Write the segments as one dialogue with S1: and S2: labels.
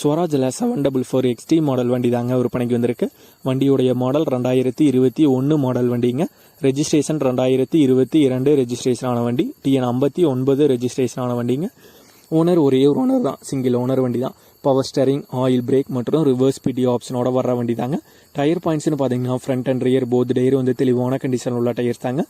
S1: ஸ்வராஜில் seven double four XT model வண்டி தாங்க விற்பனைக்கு வந்திருக்கு. வண்டியுடைய மாடல் ரெண்டாயிரத்தி இருபத்தி ஒன்று மாடல் வண்டிங்க. ரெஜிஸ்ட்ரேஷன் ரெண்டாயிரத்தி இருபத்தி இரண்டு ரெஜிஸ்ட்ரேஷன் ஆன வண்டி. டிஎன் ஐம்பத்தி ஒன்பது ரெஜிஸ்ட்ரேஷன் ஆன வண்டிங்க. ஓனர் ஒரே ஒரு ஓனர் தான். சிங்கிள் ஓனர் வண்டி தான். பவர் ஸ்டேரிங் ஆயில் பிரேக் மற்றும் ரிவர்ஸ் பிடி ஆப்ஷனோட வர்ற வண்டி தாங்க. டயர் பாயிண்ட்ஸ்னு பார்த்தீங்கன்னா front and rear both tyre வந்து தெளிவான கண்டிஷன் உள்ள டயர்ஸ் தாங்க.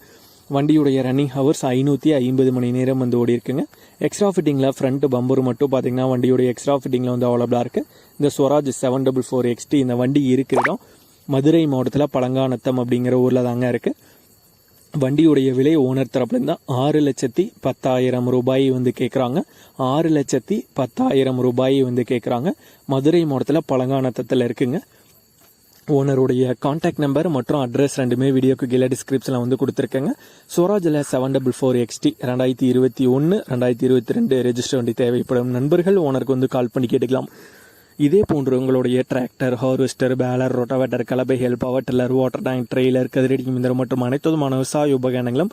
S1: வண்டியுடைய ரன்னிங் ஹவர்ஸ் ஐநூற்றி ஐம்பது மணி நேரம் வந்து ஓடி இருக்குங்க. எக்ஸ்ட்ரா ஃபிட்டிங்கில் ஃப்ரண்ட் பம்பர் மட்டும் பார்த்தீங்கன்னா வண்டியுடைய எக்ஸ்ட்ரா ஃபிட்டிங்கில் வந்து அவைலபிளாக இருக்குது இந்த Swaraj seven double four XT இந்த வண்டி இருக்கிறதும் மதுரை மாவட்டத்தில் பழங்காநத்தம் அப்படிங்கிற ஊரில் தாங்க இருக்குது வண்டியுடைய விலை ஓனர் தரப்புலேருந்து ஆறு லட்சத்தி பத்தாயிரம் ரூபாய் வந்து கேட்குறாங்க ஆறு லட்சத்தி பத்தாயிரம் ரூபாய் வந்து கேட்குறாங்க மதுரை மாவட்டத்தில் பழங்கானத்தத்தில் இருக்குங்க. ஓனருடைய காண்டாக்ட் நம்பர் மற்றும் அட்ரஸ் ரெண்டுமே வீடியோக்கு கீழே டிஸ்கிரிப்ஷனில் வந்து கொடுத்துருக்கேங்க. ஸ்வராஜில் செவன் டபுள் ஃபோர் எக்ஸ்டி ரெண்டாயிரத்தி இருபத்தி ஒன்று ரெண்டாயிரத்தி இருபத்தி ரெண்டு ரெஜிஸ்டர் வண்டி தேவைப்படும் நண்பர்கள் ஓனருக்கு வந்து கால் பண்ணி கேட்டுக்கலாம். இதே போன்று உங்களுடைய tractor harvester baler rotavator கலபைகள் power tiller water tank trailer கதிரடி மிந்திரம் மற்றும் அனைத்து விதமான விவசாய உபகரணங்களும்